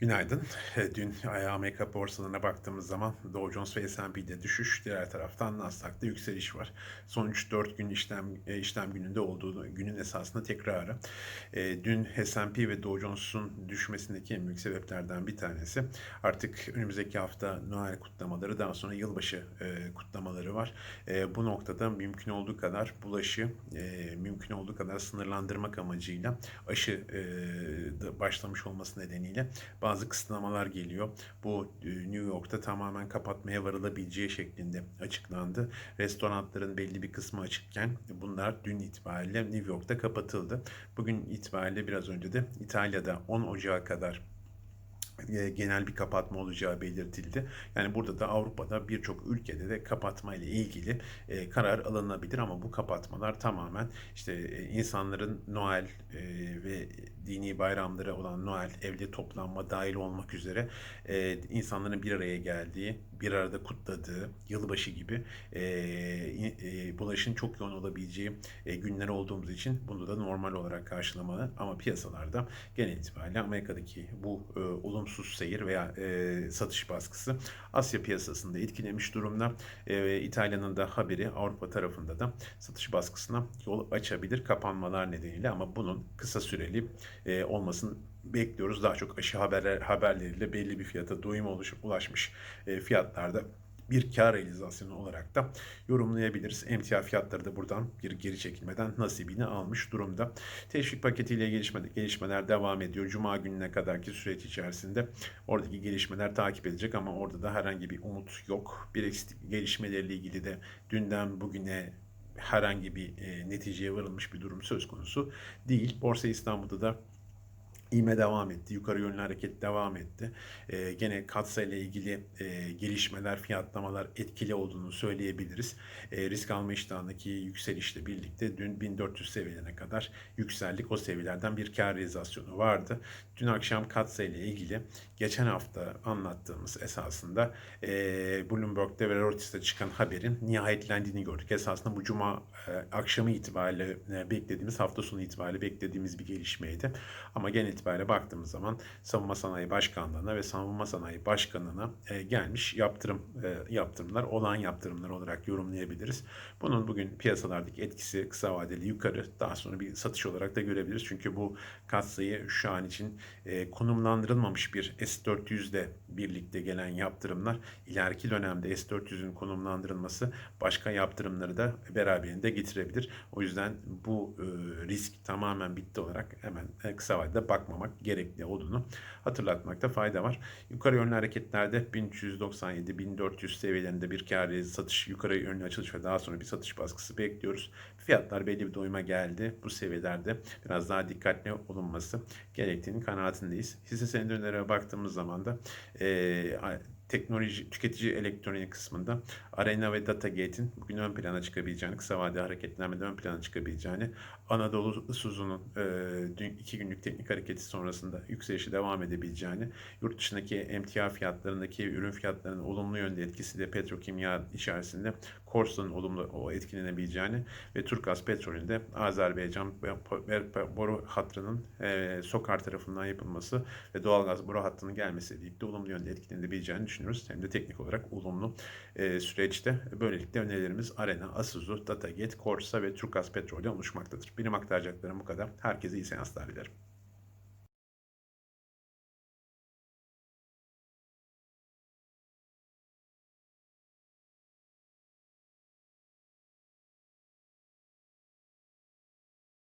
Günaydın. E, Dün Amerika borsalarına baktığımız zaman Dow Jones ve S&P'de düşüş, diğer taraftan Nasdaq'ta yükseliş var. Son 3-4 gün işlem e, işlem gününde olduğu günün esasında tekrarı. E, Dün S&P ve Dow Jones'un düşmesindeki en büyük sebeplerden bir tanesi artık önümüzdeki hafta Noel kutlamaları, daha sonra yılbaşı e, kutlamaları var. E, Bu noktada mümkün olduğu kadar bulaşı mümkün olduğu kadar sınırlandırmak amacıyla aşı başlamış olması nedeniyle bazı kısıtlamalar geliyor. Bu e, New York'ta tamamen kapatmaya varılabileceği şeklinde açıklandı. Restoranların belli bir kısmı açıkken bunlar dün itibariyle New York'ta kapatıldı. Bugün itibariyle biraz önce de İtalya'da 10 Ocağı kadar e, genel bir kapatma olacağı belirtildi. Yani burada da Avrupa'da birçok ülkede de kapatma ile ilgili e, karar alınabilir ama bu kapatmalar tamamen işte e, insanların Noel e, ve dini bayramları olan Noel evde toplanma dahil olmak üzere insanların bir araya geldiği, bir arada kutladığı, yılbaşı gibi bulaşın çok yoğun olabileceği günler olduğumuz için bunu da normal olarak karşılamalı. Ama piyasalarda genel itibariyle Amerika'daki bu e, olumsuz seyir veya e, satış baskısı Asya piyasasında etkilemiş durumda. E, İtalya'nın da haberi Avrupa tarafında da satış baskısına yol açabilir kapanmalar nedeniyle ama bunun kısa süreli e, olmasını bekliyoruz. Daha çok aşı haberler, haberleriyle belli bir fiyata doyum ulaşmış e, fiyatlarda bir kar realizasyonu olarak da yorumlayabiliriz. Emtia fiyatları da buradan bir geri çekilmeden nasibini almış durumda. Teşvik paketiyle gelişme, gelişmeler devam ediyor. Cuma gününe kadarki süreç içerisinde oradaki gelişmeler takip edecek ama orada da herhangi bir umut yok. Brexit gelişmeleriyle ilgili de dünden bugüne herhangi bir e, neticeye varılmış bir durum söz konusu değil. Borsa İstanbul'da da İğme devam etti. Yukarı yönlü hareket devam etti. Ee, gene katsa ile ilgili e, gelişmeler, fiyatlamalar etkili olduğunu söyleyebiliriz. E, risk alma iştahındaki yükselişle birlikte dün 1400 seviyelerine kadar yükseldik. O seviyelerden bir kar realizasyonu vardı. Dün akşam katsa ile ilgili geçen hafta anlattığımız esasında e, Bloomberg'de ve Reuters'te çıkan haberin nihayetlendiğini gördük. Esasında bu cuma e, akşamı itibariyle e, beklediğimiz, hafta sonu itibariyle beklediğimiz bir gelişmeydi. Ama genel itibariyle baktığımız zaman Savunma Sanayi Başkanlığı'na ve Savunma Sanayi Başkanı'na e, gelmiş yaptırım e, yaptırımlar, olan yaptırımlar olarak yorumlayabiliriz. Bunun bugün piyasalardaki etkisi kısa vadeli yukarı, daha sonra bir satış olarak da görebiliriz. Çünkü bu katsayı şu an için e, konumlandırılmamış bir S400 ile birlikte gelen yaptırımlar ileriki dönemde S400'ün konumlandırılması başka yaptırımları da beraberinde getirebilir. O yüzden bu e, risk tamamen bitti olarak hemen e, kısa vadede bakmamak gerekli olduğunu hatırlatmakta fayda var. Yukarı yönlü hareketlerde 1397-1400 seviyelerinde bir kar satış, yukarı yönlü açılış ve daha sonra bir satış baskısı bekliyoruz. Fiyatlar belli bir doyuma geldi. Bu seviyelerde biraz daha dikkatli olunması gerektiğini kanaatindeyiz. Hisse senedi önerilere baktığımız zaman da e, teknoloji, tüketici elektronik kısmında Arena ve Datagate'in bugün ön plana çıkabileceğini, kısa vadeli hareketlenmede ön plana çıkabileceğini, Anadolu Suzu'nun e, iki günlük teknik hareketi sonrasında yükselişi devam edebileceğini, yurt dışındaki emtia fiyatlarındaki ürün fiyatlarının olumlu yönde etkisi de petrokimya içerisinde Korsa'nın olumlu etkilenebileceğini ve Turkas Petrol'ün de Azerbaycan boru hattının e, Sokar tarafından yapılması ve doğalgaz boru hattının gelmesiyle birlikte olumlu yönde etkilenebileceğini düşünüyoruz. Hem de teknik olarak olumlu e, süreçte. Böylelikle önerilerimiz Arena, Asuzu, Datagate, Korsa ve Turkas Petrol'den oluşmaktadır. Benim aktaracaklarım bu kadar. Herkese iyi seanslar dilerim.